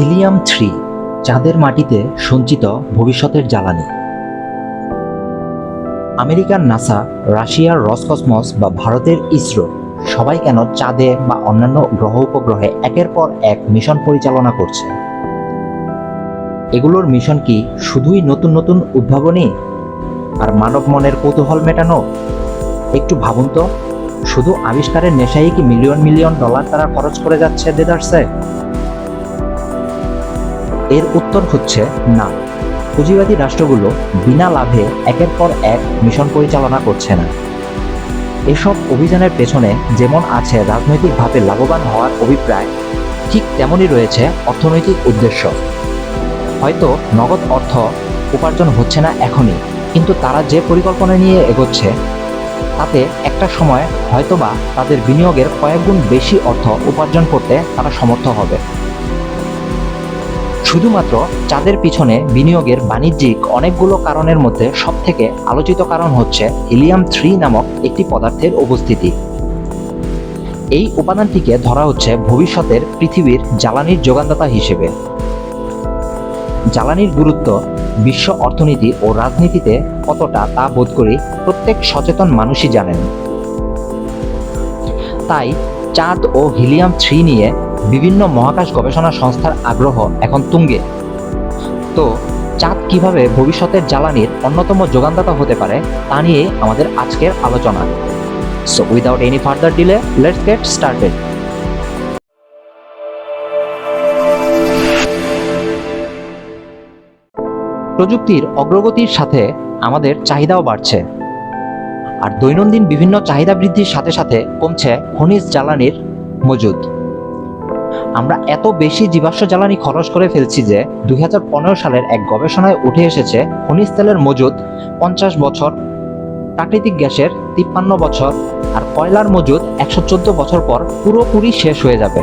Helium three, চাঁদের মাটিতে সঞ্চিত ভবিষ্যতের জ্বালানি। আমেরিকার নাসা, রাশিয়ার রসকসমস বা ভারতের ইসরো, সবাই কেন চাঁদে বা অন্যান্য গ্রহ উপগ্রহে একের পর এক মিশন পরিচালনা করছে? এগুলোর মিশন কি শুধুই নতুন নতুন উদ্ভাবনী? আর মানব মনের কৌতূহল মেটানো? একটু ভাবুন তো, শুধু আবিষ্কারের নেশাই কি মিলিয়ন মিলিয়ন ডলার তারা খরচ করে যাচ্ছে দেদারসে? এর উত্তর হচ্ছে না। পুঁজিবাদী রাষ্ট্রগুলো বিনা লাভে একের পর এক মিশন পরিচালনা করছে না। এসব অভিযানের পেছনে যেমন আছে রাজনৈতিকভাবে লাভবান হওয়ার অভিপ্রায়, ঠিক তেমনই রয়েছে অর্থনৈতিক উদ্দেশ্য। হয়তো নগদ অর্থ উপার্জন হচ্ছে না এখনই, কিন্তু তারা যে পরিকল্পনা নিয়ে এগোচ্ছে, তাতে একটা সময় হয়তোবা তাদের বিনিয়োগের কয়েকগুণ বেশি অর্থ উপার্জন করতে তারা সমর্থ হবে। শুধুমাত্র চাঁদের পিছনে বিনিয়োগের বাণিজ্যিক অনেকগুলো কারণের মধ্যে সবথেকে আলোচিত কারণ হচ্ছে হিলিয়াম থ্রি নামক একটি পদার্থের উপস্থিতি। এই উপাদানটিকে ধরা হচ্ছে ভবিষ্যতের পৃথিবীর জ্বালানির যোগানদাতা হিসেবে। জ্বালানির গুরুত্ব বিশ্ব অর্থনীতি ও রাজনীতিতে কতটা তা বোধ করি প্রত্যেক সচেতন মানুষই জানেন। তাই চাঁদ ও হিলিয়াম থ্রি নিয়ে বিভিন্ন মহাকাশ গবেষণা সংস্থার আগ্রহ এখন তুঙ্গে। তো চাঁদ কীভাবে ভবিষ্যতের জ্বালানির অন্যতম যোগানদাতা হতে পারে, তা নিয়ে আমাদের আজকের আলোচনা। So without any further delay let's get started প্রযুক্তির অগ্রগতির সাথে আমাদের চাহিদাও বাড়ছে। আর দৈনন্দিন বিভিন্ন চাহিদা বৃদ্ধির সাথে সাথে কমছে খনিজ জ্বালানির মজুদ। আমরা এত বেশি জীবাশ্ম জ্বালানি খরচ করে ফেলছি যে দুই হাজার পনেরো সালের এক গবেষণায় উঠে এসেছে খনিজ তেলের মজুদ পঞ্চাশ বছর, প্রাকৃতিক গ্যাসের তিপ্পান্ন বছর আর কয়লার মজুদ একশো চোদ্দ বছর পর পুরোপুরি শেষ হয়ে যাবে।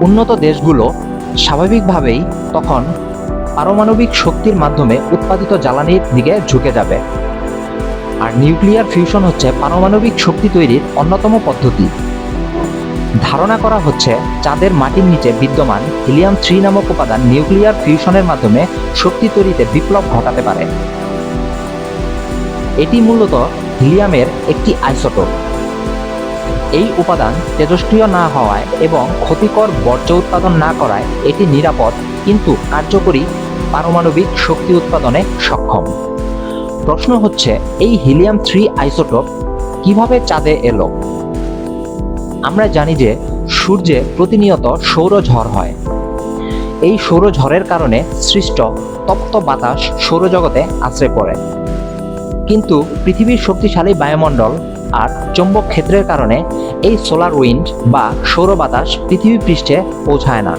উন্নত দেশগুলো স্বাভাবিকভাবেই তখন পারমাণবিক শক্তির মাধ্যমে উৎপাদিত জ্বালানির দিকে ঝুঁকে যাবে। আর নিউক্লিয়ার ফিউশন হচ্ছে পারমাণবিক শক্তি তৈরির অন্যতম পদ্ধতি। ধারণা করা হচ্ছে চাঁদের মাটির নিচে বিদ্যমান হিলিয়াম থ্রি নামক উপাদান নিউক্লিয়ার ফিউশনের মাধ্যমে শক্তি তৈরিতে বিপ্লব ঘটাতে পারে। এটি মূলত হিলিয়ামের একটি আইসোটোপ। এই উপাদান তেজস্ক্রিয় না হওয়ায় এবং ক্ষতিকর বর্জ্য উৎপাদন না করায় এটি নিরাপদ কিন্তু কার্যকরী পারমাণবিক শক্তি উৎপাদনে সক্ষম। প্রশ্ন হচ্ছে, এই হিলিয়াম থ্রি আইসোটোপ কীভাবে চাঁদে এলো? আমরা জানি যে সূর্যে প্রতিনিয়ত সৌরঝড় হয়। এই সৌরঝড়ের কারণে সৃষ্ট তপ্ত বাতাস সৌরজগতে আশ্রয় পড়ে। কিন্তু পৃথিবীর শক্তিশালী বায়ুমণ্ডল আর চৌম্বক ক্ষেত্রের কারণে এই সোলার উইন্ড বা সৌর বাতাস পৃথিবী পৃষ্ঠে পৌঁছায় না।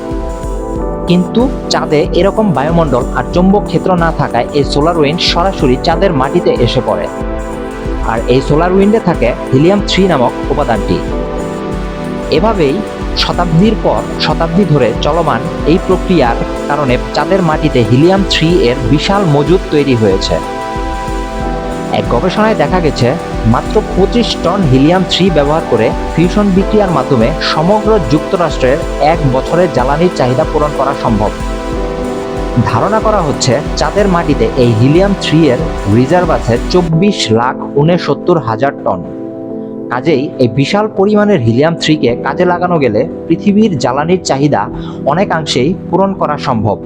কিন্তু চাঁদে এরকম বায়ুমণ্ডল আর চৌম্বক ক্ষেত্র না থাকায় এই সোলার উইন্ড সরাসরি চাঁদের মাটিতে এসে পড়ে। আর এই সোলার উইন্ডে থাকে হিলিয়াম থ্রি নামক উপাদানটি। এভাবেই শতাব্দীর পর শতাব্দী ধরে চলমান এই প্রক্রিয়ার কারণে চাঁদের মাটিতে হিলিয়াম থ্রি এর বিশাল মজুদ তৈরি হয়েছে। এক গবেষণায় দেখা গেছে, মাত্র পঁচিশ টন হিলিয়াম থ্রি ব্যবহার করে ফিউশন বিক্রিয়ার মাধ্যমে সমগ্র যুক্তরাষ্ট্রের এক বছরের জ্বালানির চাহিদা পূরণ করা সম্ভব। ধারণা করা হচ্ছে, চাঁদের মাটিতে এই হিলিয়াম থ্রি এর রিজার্ভ আছে চব্বিশ লাখ উনসত্তর হাজার টন। কাজেই এই বিশাল পরিমাণের হিলিয়াম থ্রিকে কাজে লাগানো গেলে পৃথিবীর জ্বালানির চাহিদা অনেকাংশেই পূরণ করা সম্ভব।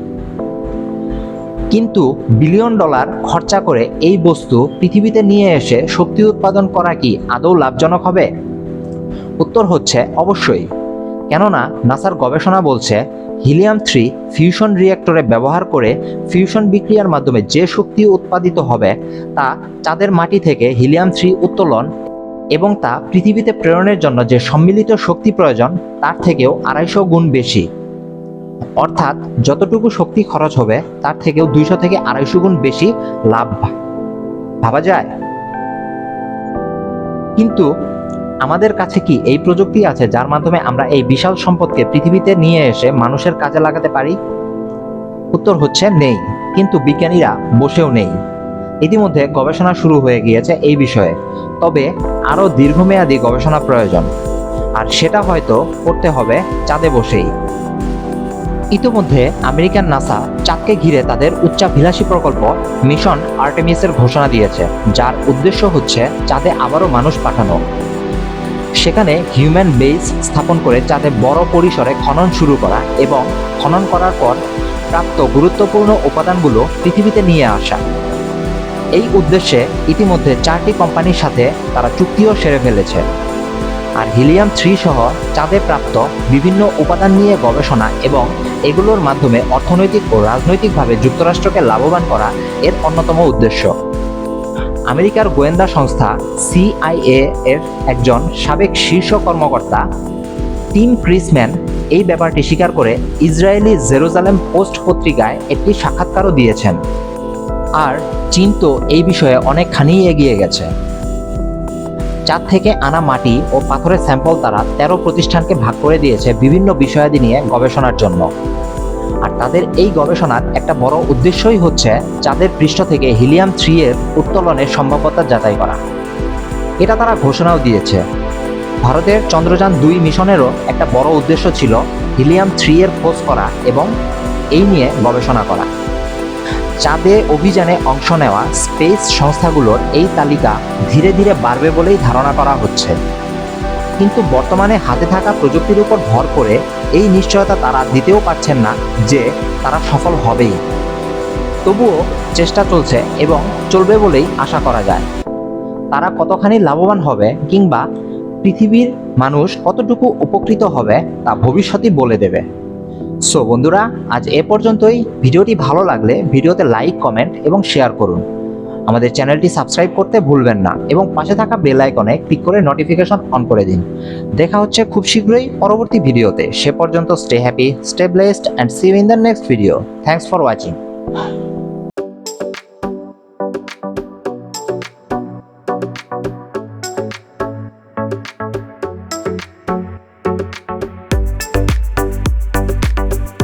কিন্তু বিলিয়ন ডলার খরচা করে এই বস্তু পৃথিবীতে নিয়ে এসে শক্তি উৎপাদন করা কি আদৌ লাভজনক হবে? উত্তর হচ্ছে অবশ্যই। কেননা নাসার গবেষণা বলছে, হিলিয়াম থ্রি ফিউশন রিয়েক্টরে ব্যবহার করে ফিউশন বিক্রিয়ার মাধ্যমে যে শক্তি উৎপাদিত হবে তা চাঁদের মাটি থেকে হিলিয়াম থ্রি উত্তোলন এবং তা পৃথিবীতে প্রেরণের জন্য যে সম্মিলিত শক্তি প্রয়োজন, তার থেকেও আড়াইশো গুণ বেশি। অর্থাৎ যতটুকু শক্তি খরচ হবে, তার থেকেও দুইশো থেকে আড়াইশো গুণ বেশি লাভ ভাবা যায়? কিন্তু আমাদের কাছে কি এই প্রযুক্তি আছে যার মাধ্যমে আমরা এই বিশাল সম্পদকে পৃথিবীতে নিয়ে এসে মানুষের কাজে লাগাতে পারি? উত্তর হচ্ছে নেই, কিন্তু বিজ্ঞানীরা বসেও নেই। ইতিমধ্যে গবেষণা শুরু হয়ে গিয়েছে এই বিষয়ে। তবে আরও দীর্ঘমেয়াদী গবেষণা প্রয়োজন। আর সেটা হয়তো করতে হবে চাঁদে বসেই। ইতোমধ্যে আমেরিকান নাসা চাঁদকে ঘিরে তাদের উচ্চাভিলাষী প্রকল্প মিশন আর্টেমিসের ঘোষণা দিয়েছে, যার উদ্দেশ্য হচ্ছে চাঁদে আবারও মানুষ পাঠানো। সেখানে হিউম্যান বেস স্থাপন করে চাঁদে বড় পরিসরে খনন শুরু করা এবং খনন করার পর প্রাপ্ত গুরুত্বপূর্ণ উপাদানগুলো পৃথিবীতে নিয়ে আসা। এই উদ্দেশ্যে ইতিমধ্যে চারটি কোম্পানির সাথে তারা চুক্তিও সেরে ফেলেছে। আর হিলিয়াম থ্রি সহ চাঁদে প্রাপ্ত বিভিন্ন উপাদান নিয়ে গবেষণা এবং এগুলোর মাধ্যমে অর্থনৈতিক ও রাজনৈতিকভাবে যুক্তরাষ্ট্রকে লাভবান করা এর অন্যতম উদ্দেশ্য। আমেরিকার গোয়েন্দা সংস্থা সিআইএ এর একজন সাবেক শীর্ষ কর্মকর্তা টিম ক্রিসম্যান এই ব্যাপারটি স্বীকার করে ইসরায়েলি জেরুজালেম পোস্ট পত্রিকায় একটি সাক্ষাৎকারও দিয়েছেন। আর চীন তো এই বিষয়ে অনেকখানি এগিয়ে গেছে। চাঁদ থেকে আনা মাটি ও পাথরের স্যাম্পল তারা তেরো প্রতিষ্ঠানকে ভাগ করে দিয়েছে বিভিন্ন বিষয়াদি নিয়ে গবেষণার জন্য। আর তাদের এই গবেষণার একটা বড় উদ্দেশ্যই হচ্ছে চাঁদের পৃষ্ঠ থেকে হিলিয়াম থ্রি এর উত্তোলনের সম্ভাব্যতা যাচাই করা। এটা তারা ঘোষণাও দিয়েছে। ভারতের চন্দ্রযান দুই মিশনেরও একটা বড় উদ্দেশ্য ছিল হিলিয়াম থ্রি এর খোঁজ করা এবং এই নিয়ে গবেষণা করা। চাঁদে অভিযানে অংশ নেওয়া স্পেস সংস্থাগুলোর এই তালিকা ধীরে ধীরে বাড়বে বলেই ধারণা করা হচ্ছে। কিন্তু বর্তমানে হাতে থাকা প্রযুক্তির উপর ভর করে এই নিশ্চয়তা তারা দিতেও পারছেন না যে তারা সফল হবেই। তবুও চেষ্টা চলছে এবং চলবে বলেই আশা করা যায়। তারা কতখানি লাভবান হবে কিংবা পৃথিবীর মানুষ কতটুকু উপকৃত হবে তা ভবিষ্যতই বলে দেবে। সো বন্ধুরা, আজ এ পর্যন্তই। ভিডিওটি ভালো লাগলে ভিডিওতে লাইক কমেন্ট এবং শেয়ার করুন। আমাদের চ্যানেলটি সাবস্ক্রাইব করতে ভুলবেন না এবং পাশে থাকা বেল আইকনে ক্লিক করে নোটিফিকেশন অন করে দিন। দেখা হচ্ছে খুব শীঘ্রই পরবর্তী ভিডিওতে। সে পর্যন্ত stay happy stay blessed and see in the next video thanks for watching